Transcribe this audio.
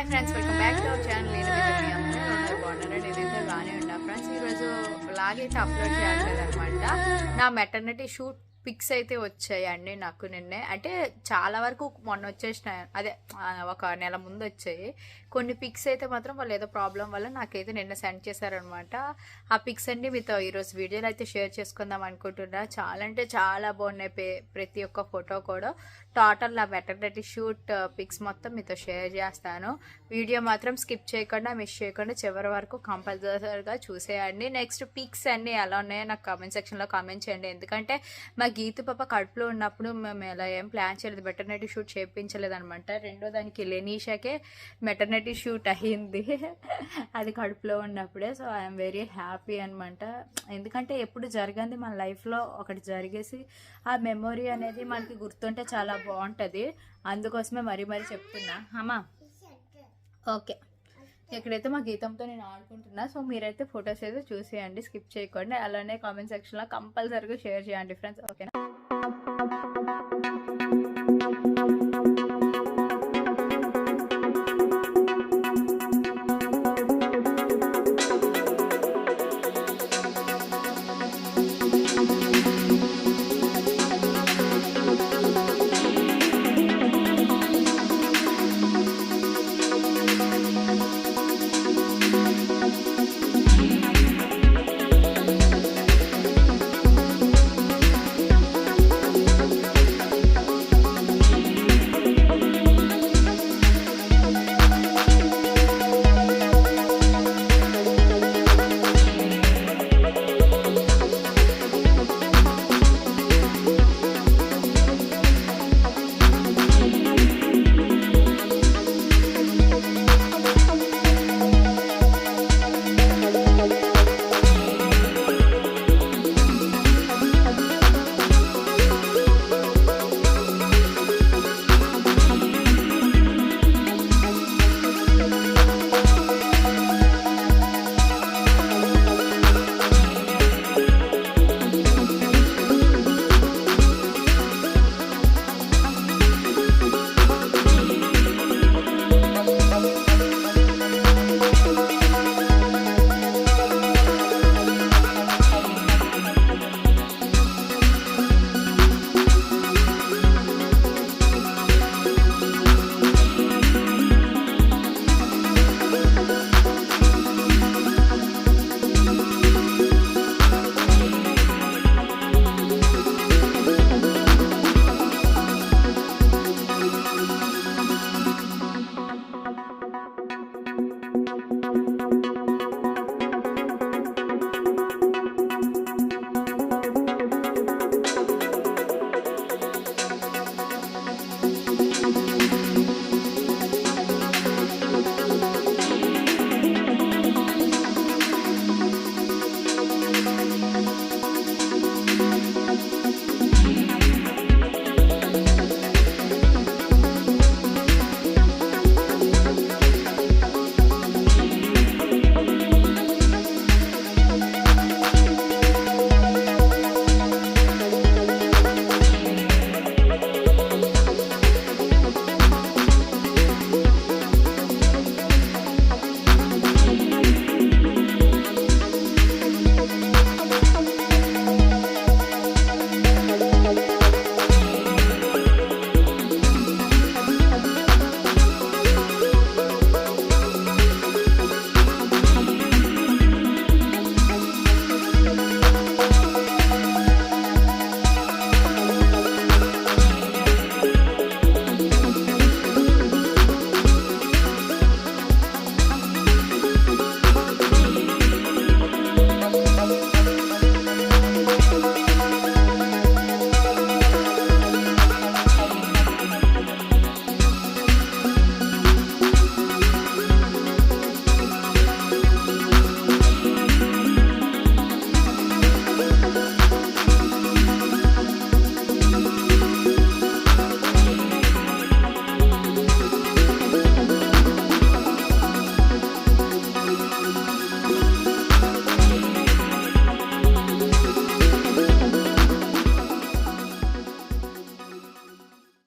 Hi friends welcome back to our channel నేను మీ రమ్య. అందరూ బాగున్నారా? నేనైతే బాగానే ఉన్నా. ఫ్రెండ్స్ ఈరోజు లాగైతే అప్లోడ్ చేయట్లేదు అనమాట నా మెటర్నిటీ షూట్ పిక్స్ అయితే వచ్చాయి అండి నాకు నిన్నే. అంటే చాలా వరకు మొన్న వచ్చేసిన అదే ఒక నెల ముందు వచ్చాయి. కొన్ని పిక్స్ అయితే మాత్రం వాళ్ళు ఏదో ప్రాబ్లం వల్ల నాకైతే నిన్న సెండ్ చేశారనమాట ఆ పిక్స్ అండి మీతో ఈరోజు వీడియోలు అయితే షేర్ చేసుకుందాం అనుకుంటున్నా. చాలా అంటే చాలా బాగున్నాయి పే- ప్రతి ఒక్క ఫోటో కూడా. టోటల్ నా మెటర్నటీ షూట్ పిక్స్ మొత్తం మీతో షేర్ చేస్తాను. వీడియో మాత్రం స్కిప్ చేయకుండా మిస్ చేయకుండా చివరి వరకు కంపల్సరీగా చూసేయండి. నెక్స్ట్ పిక్స్ అన్నీ ఎలా ఉన్నాయో నాకు కామెంట్ సెక్షన్లో కామెంట్ చేయండి. ఎందుకంటే మా గీత పాప కడుపులో ఉన్నప్పుడు మేము ఎలా ఏం ప్లాన్ చేయలేదు. మెటర్నిటీ షూట్ చేయించలేదు అనమాట రెండో దానికి లెనీషాకే మెటర్నిటీ షూట్ అయ్యింది అది కడుపులో ఉన్నప్పుడే. సో ఐఎమ్ వెరీ హ్యాపీ అనమాట. ఎందుకంటే ఎప్పుడు జరగంది మన లైఫ్లో ఒకటి జరిగేసి ఆ మెమొరీ అనేది మనకి గుర్తుంటే చాలా బాగుంటుంది. అందుకోసమే మరీ మరీ చెప్తున్నా. అమ్మా ఓకే. ఇక్కడైతే మా గీతంతో నేను ఆడుకుంటున్నా సో మీరైతే ఫొటోస్ అయితే చూసేయండి స్కిప్ చేయకండి. అలానే కామెంట్ సెక్షన్లో కంపల్సరీగా షేర్ చేయండి ఫ్రెండ్స్. ఓకేనా?